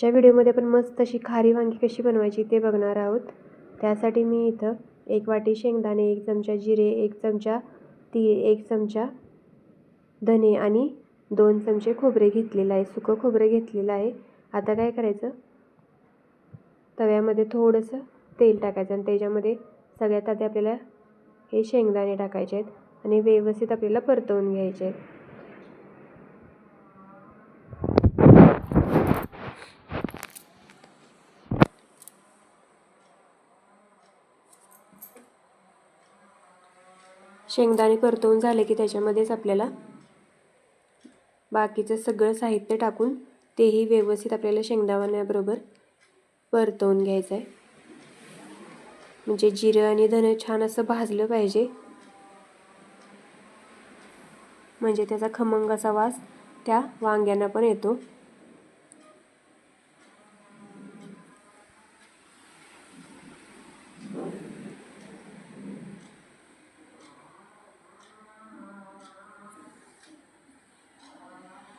आजच्या व्हिडिओमध्ये आपण मस्त अशी खारी वांगी कशी बनवायची ते बघणार आहोत. त्यासाठी मी इथं एक वाटी शेंगदाणे एक चमचा जिरे एक चमचा तीळ एक चमचा धने आणि दोन चमचे खोबरे घेतलेलं आहे. सुकं खोबरे घेतलेलं आहे. आता काय करायचं? तव्यामध्ये थोडंसं तेल टाकायचं आणि त्याच्यामध्ये सगळ्यात आधी आपल्याला हे शेंगदाणे टाकायचे आहेत आणि व्यवस्थित आपल्याला परतवून घ्यायचे आहेत. शेंगदाणे परतवून झाले की त्याच्यामध्येच आपल्याला बाकीचं सगळं साहित्य टाकून तेही व्यवस्थित आपल्याला शेंगदाण्याबरोबर परतवून घ्यायचं आहे. म्हणजे जिरं आणि धनं छान असं भाजलं पाहिजे. म्हणजे त्याचा खमंग असा वास त्या वांग्यांना पण येतो.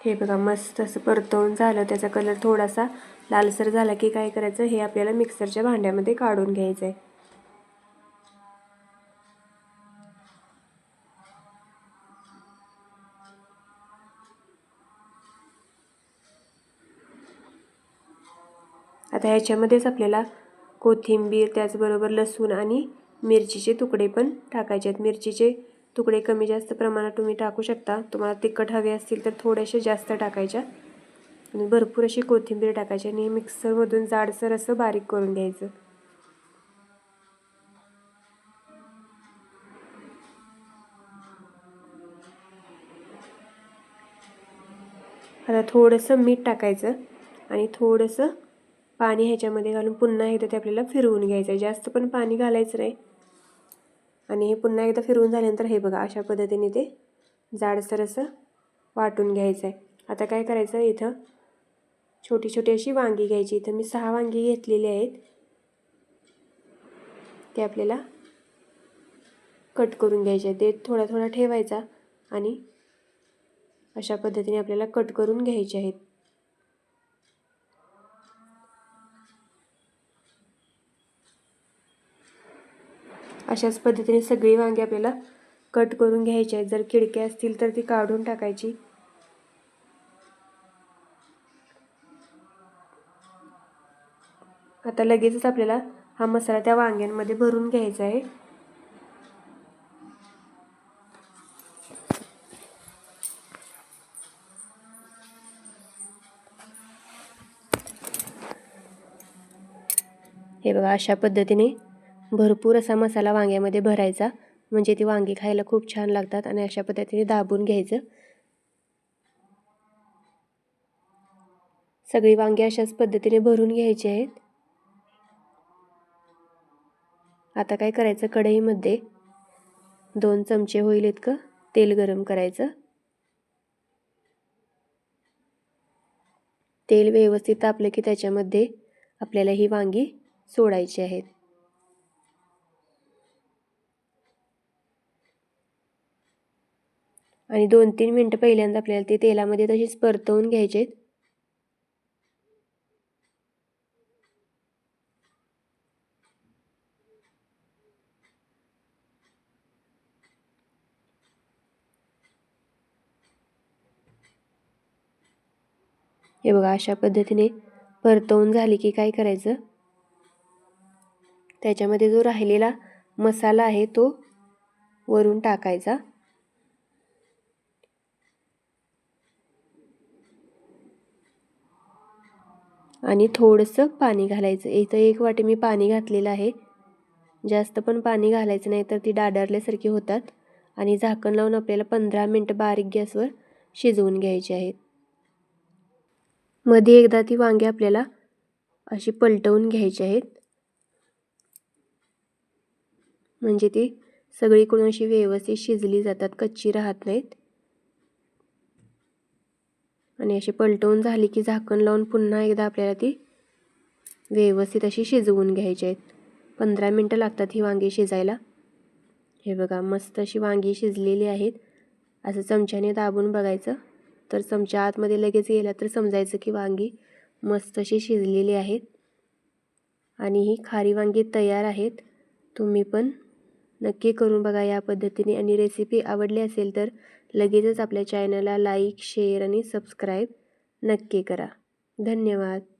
हे बघा मस्त असं परतवून झालं. त्याचा कलर थोडासा लालसर झाला की काय करायचं? हे आपल्याला मिक्सरच्या भांड्यामध्ये काढून घ्यायचं आहे आता ह्याच्यामध्येच आपल्याला कोथिंबीर त्याचबरोबर लसूण आणि मिरचीचे तुकडे पण टाकायचे आहेत. मिरचीचे तुकडे कमी जास्त प्रमाणात तुम्ही टाकू शकता. तुम्हाला तिखट हवे असतील तर थोडेसे जास्त टाकायच्या. आणि भरपूर अशी कोथिंबीर टाकायची आणि मिक्सरमधून जाडसर असं बारीक करून घ्यायचं. आता थोडंसं मीठ टाकायचं आणि थोडंसं पाणी ह्याच्यामध्ये घालून पुन्हा एकदा ते आपल्याला फिरवून घ्यायचं. आहे जास्त पण पाणी घालायचं नाही. आणि हे पुन्हा एकदा फिरवून झाल्यानंतर हे बघा अशा पद्धतीने ते जाडसर असं वाटून घ्यायचं आहे. आता काय करायचं इथं छोटी छोटी अशी वांगी घ्यायची. इथं मी सहा वांगी घेतलेली आहेत. ते आपल्याला कट करून घ्यायचे आहे ते थोडा थोडा ठेवायचा आणि अशा पद्धतीने आपल्याला कट करून घ्यायचे आहेत. अशाच पद्धतीने सगळी वांगी आपल्याला कट करून घ्यायची आहेत. जर खिडक्या असतील तर ती काढून टाकायची. आता लगेचच आपल्याला हा मसाला त्या वांग्यांमध्ये भरून घ्यायचा आहे. हे बघा अशा पद्धतीने भरपूर असा मसाला वांग्यामध्ये भरायचा. म्हणजे ती वांगी खायला खूप छान लागतात आणि अशा पद्धतीने दाबून घ्यायचं. सगळी वांगी अशाच पद्धतीने भरून घ्यायची आहेत. आता काय करायचं? कढईमध्ये दोन चमचे होईल इतकं तेल गरम करायचं. तेल व्यवस्थित तापलं की त्याच्यामध्ये आपल्याला ही वांगी सोडायची आहेत. आणि दोन तीन मिनटं पहिल्यांदा आपल्याला ते तेलामध्ये तशीच परतवून घ्यायचे हे बघा अशा पद्धतीने परतवून झाली की काय करायचं? त्याच्यामध्ये जो राहिलेला मसाला आहे तो वरून टाकायचा. आणि थोडंसं पाणी घालायचं. इथं एक वाटी मी पाणी घातलेलं आहे. जास्त पण पाणी घालायचं नाही तर ती डाडारल्यासारखी होतात. आणि झाकण लावून आपल्याला पंधरा मिनटं बारीक गॅसवर शिजवून घ्यायची आहेत. मध्ये एकदा ती वांगी आपल्याला अशी पलटवून घ्यायची आहेत. म्हणजे ती सगळीकडून अशी व्यवस्थित शिजली जातात कच्ची राहत नाहीत. आणि अशी पलटवून झाली की झाकण लावून पुन्हा एकदा आपल्याला ती व्यवस्थित अशी शिजवून घ्यायची आहेत. पंधरा मिनटं लागतात ही वांगी शिजायला. हे बघा मस्त अशी वांगी शिजलेली आहेत. असं चमच्याने दाबून बघायचं. तर चमच्या आतमध्ये लगेच गेला तर समजायचं की वांगी मस्त अशी शिजलेली आहेत. आणि ही खारी वांगी तयार आहेत. तुम्ही पण नक्की करून बघा या पद्धतीने. आणि रेसिपी आवडली असेल तर लगेचच आपल्या चॅनलला लाईक शेअर आणि सबस्क्राईब नक्की करा. धन्यवाद.